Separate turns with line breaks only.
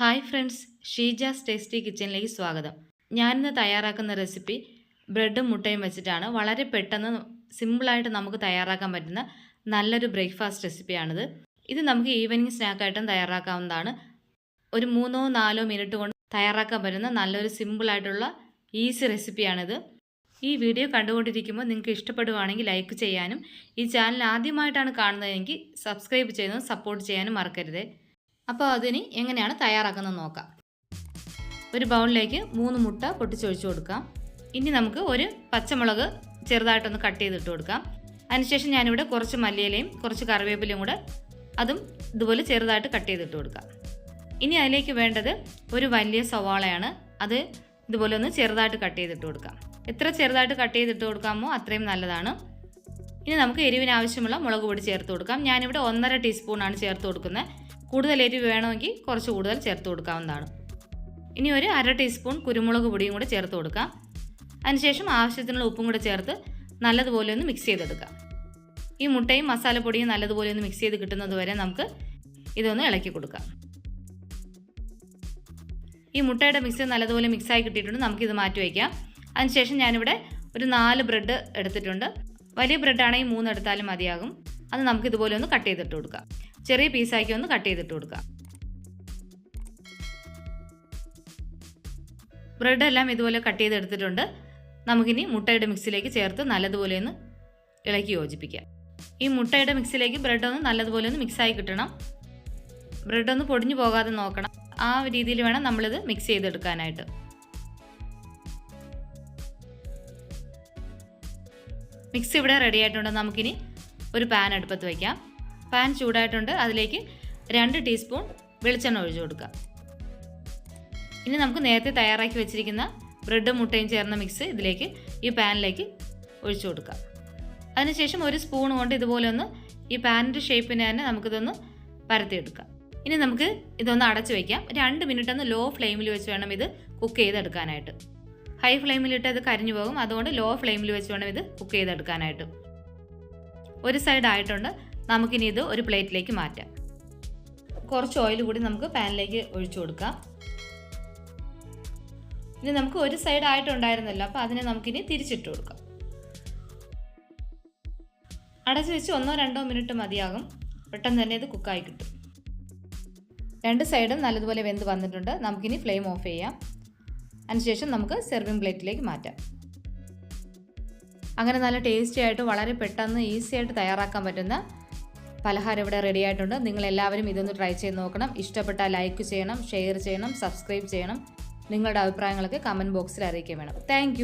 Hi friends Sheeja's tasty കിച്ചണിലേക്ക് സ്വാഗതം. ഞാനിന്ന് തയ്യാറാക്കുന്ന റെസിപ്പി ബ്രെഡും മുട്ടയും വെച്ചിട്ടാണ്. വളരെ പെട്ടെന്ന് സിമ്പിളായിട്ട് നമുക്ക് തയ്യാറാക്കാൻ പറ്റുന്ന നല്ലൊരു ബ്രേക്ക്ഫാസ്റ്റ് റെസിപ്പിയാണിത്. ഇത് നമുക്ക് ഈവനിങ് സ്നാക്കായിട്ടും തയ്യാറാക്കാവുന്നതാണ്. ഒരു മൂന്നോ നാലോ മിനിറ്റ് കൊണ്ട് തയ്യാറാക്കാൻ പറ്റുന്ന നല്ലൊരു സിമ്പിളായിട്ടുള്ള ഈസി റെസിപ്പിയാണിത്. ഈ വീഡിയോ കണ്ടുകൊണ്ടിരിക്കുമ്പോൾ നിങ്ങൾക്ക് ഇഷ്ടപ്പെടുവാണെങ്കിൽ ലൈക്ക് ചെയ്യാനും ഈ ചാനൽ ആദ്യമായിട്ടാണ് കാണുന്നതെങ്കിൽ സബ്സ്ക്രൈബ് ചെയ്യുന്നതും സപ്പോർട്ട് ചെയ്യാനും മറക്കരുതേ. അപ്പോൾ അതിന് എങ്ങനെയാണ് തയ്യാറാക്കുന്നത് നോക്കാം. ഒരു ബൗളിലേക്ക് മൂന്ന് മുട്ട പൊട്ടിച്ചൊഴിച്ചു കൊടുക്കാം. ഇനി നമുക്ക് ഒരു പച്ചമുളക് ചെറുതായിട്ടൊന്ന് കട്ട് ചെയ്തിട്ട് കൊടുക്കാം. അതിനുശേഷം ഞാനിവിടെ കുറച്ച് മല്ലിയിലയും കുറച്ച് കറിവേപ്പിലയും കൂടെ അതും ഇതുപോലെ ചെറുതായിട്ട് കട്ട് ചെയ്തിട്ട് കൊടുക്കാം. ഇനി അതിലേക്ക് വേണ്ടത് ഒരു വലിയ സവാളയാണ്. അത് ഇതുപോലെ ഒന്ന് ചെറുതായിട്ട് കട്ട് ചെയ്തിട്ട് കൊടുക്കാം. എത്ര ചെറുതായിട്ട് കട്ട് ചെയ്തിട്ട് കൊടുക്കാമോ അത്രയും നല്ലതാണ്. ഇനി നമുക്ക് എരിവിന് ആവശ്യമുള്ള മുളക് പൊടി ചേർത്ത് കൊടുക്കാം. ഞാനിവിടെ ഒന്നര ടീസ്പൂണാണ് ചേർത്ത് കൊടുക്കുന്നത്. കൂടുതൽ എരിവ് വേണമെങ്കിൽ കുറച്ച് കൂടുതൽ ചേർത്ത് കൊടുക്കാവുന്നതാണ്. ഇനി ഒരു അര ടീസ്പൂൺ കുരുമുളക് പൊടിയും കൂടെ ചേർത്ത് കൊടുക്കാം. അതിനുശേഷം ആവശ്യത്തിനുള്ള ഉപ്പും കൂടെ ചേർത്ത് നല്ലതുപോലെ ഒന്ന് മിക്സ് ചെയ്തെടുക്കാം. ഈ മുട്ടയും മസാലപ്പൊടിയും നല്ലതുപോലെ ഒന്ന് മിക്സ് ചെയ്ത് കിട്ടുന്നത് വരെ നമുക്ക് ഇതൊന്ന് ഇളക്കി കൊടുക്കാം. ഈ മുട്ടയുടെ മിക്സ് നല്ലതുപോലെ മിക്സായി കിട്ടിയിട്ടുണ്ട്. നമുക്കിത് മാറ്റി വയ്ക്കാം. അതിനുശേഷം ഞാനിവിടെ ഒരു നാല് ബ്രെഡ് എടുത്തിട്ടുണ്ട്. വലിയ ബ്രെഡാണെങ്കിൽ മൂന്ന് എടുത്താലും മതിയാകും. അത് നമുക്ക് ഇതുപോലെ ഒന്ന് കട്ട് ചെയ്തിട്ട് കൊടുക്കാം. ചെറിയ പീസാക്കി ഒന്ന് കട്ട് ചെയ്തിട്ട് കൊടുക്കുക ബ്രെഡ് എല്ലാം ഇതുപോലെ കട്ട് ചെയ്തെടുത്തിട്ടുണ്ട് നമുക്കിനി മുട്ടയുടെ മിക്സിലേക്ക് ചേർത്ത് നല്ലതുപോലെ ഒന്ന് ഇളക്കി യോജിപ്പിക്കാം. ഈ മുട്ടയുടെ മിക്സിലേക്ക് ബ്രെഡ് ഒന്ന് നല്ലതുപോലെ ഒന്ന് മിക്സായി കിട്ടണം. ബ്രെഡ് ഒന്ന് പൊടിഞ്ഞു പോകാതെ നോക്കണം. ആ രീതിയിൽ വേണം നമ്മളിത് മിക്സ് ചെയ്തെടുക്കാനായിട്ട്. മിക്സ് ഇവിടെ റെഡി ആയിട്ടുണ്ട്. നമുക്കിനി ഒരു പാൻ അടുപ്പത്ത് വയ്ക്കാം പാൻ ചൂടായിട്ടുണ്ട്. അതിലേക്ക് രണ്ട് ടീസ്പൂൺ വെളിച്ചെണ്ണ ഒഴിച്ചു കൊടുക്കുക. ഇനി നമുക്ക് നേരത്തെ തയ്യാറാക്കി വെച്ചിരിക്കുന്ന ബ്രെഡും മുട്ടയും ചേർന്ന മിക്സ് ഇതിലേക്ക് ഈ പാനിലേക്ക് ഒഴിച്ചു കൊടുക്കുക. അതിനുശേഷം ഒരു സ്പൂൺ കൊണ്ട് ഇതുപോലെ ഒന്ന് ഈ പാനിന്റെ ഷേപ്പിന് തന്നെ നമുക്കിതൊന്ന് പരത്തിയെടുക്കാം. ഇനി നമുക്ക് ഇതൊന്ന് അടച്ചു വയ്ക്കാം രണ്ട് മിനിറ്റ് ഒന്ന് ലോ ഫ്ലെയിമിൽ വെച്ച് വേണം ഇത് കുക്ക് ചെയ്തെടുക്കാനായിട്ട്. ഹൈ ഫ്ലെയിമിൽ ഫ്ലെയിമിലിട്ട് അത് കരിഞ്ഞു പോകും. അതുകൊണ്ട് ലോ ഫ്ലെയിമിൽ വെച്ച് വേണം ഇത് കുക്ക് ചെയ്തെടുക്കാനായിട്ട്. ഒരു സൈഡ് ആയിട്ടുണ്ട്. നമുക്കിനി ഇത് ഒരു പ്ലേറ്റിലേക്ക് മാറ്റാം. കുറച്ച് ഓയിൽ കൂടി നമുക്ക് പാനിലേക്ക് ഒഴിച്ചു കൊടുക്കാം. ഇനി നമുക്ക് ഒരു സൈഡ് ആയിട്ടുണ്ടായിരുന്നല്ലോ അപ്പോൾ അതിനെ നമുക്കിനി തിരിച്ചിട്ട് കൊടുക്കാം. അടച്ചു വെച്ച് ഒന്നോ രണ്ടോ മിനിറ്റ് മതിയാകും. പെട്ടെന്ന് തന്നെ ഇത് കുക്കായി കിട്ടും. രണ്ട് സൈഡും നല്ലതുപോലെ വെന്ത് വന്നിട്ടുണ്ട്. നമുക്കിനി ഫ്ലെയിം ഓഫ് ചെയ്യാം. അതിനുശേഷം നമുക്ക് സെർവിങ് പ്ലേറ്റിലേക്ക് മാറ്റാം. അങ്ങനെ നല്ല ടേസ്റ്റി ആയിട്ട് വളരെ പെട്ടെന്ന് ഈസി ആയിട്ട് തയ്യാറാക്കാൻ പറ്റുന്ന പലഹാരം ഇവിടെ റെഡി ആയിട്ടുണ്ട്. നിങ്ങൾ എല്ലാവരും ഇതൊന്ന് ട്രൈ ചെയ്ത് നോക്കണം. ഇഷ്ടപ്പെട്ട ലൈക്ക് ചെയ്യണം ഷെയർ ചെയ്യണം സബ്സ്ക്രൈബ് ചെയ്യണം. നിങ്ങളുടെ അഭിപ്രായങ്ങളൊക്കെ കമന്റ് ബോക്സിൽ അറിയിക്കാൻ വേണം. താങ്ക്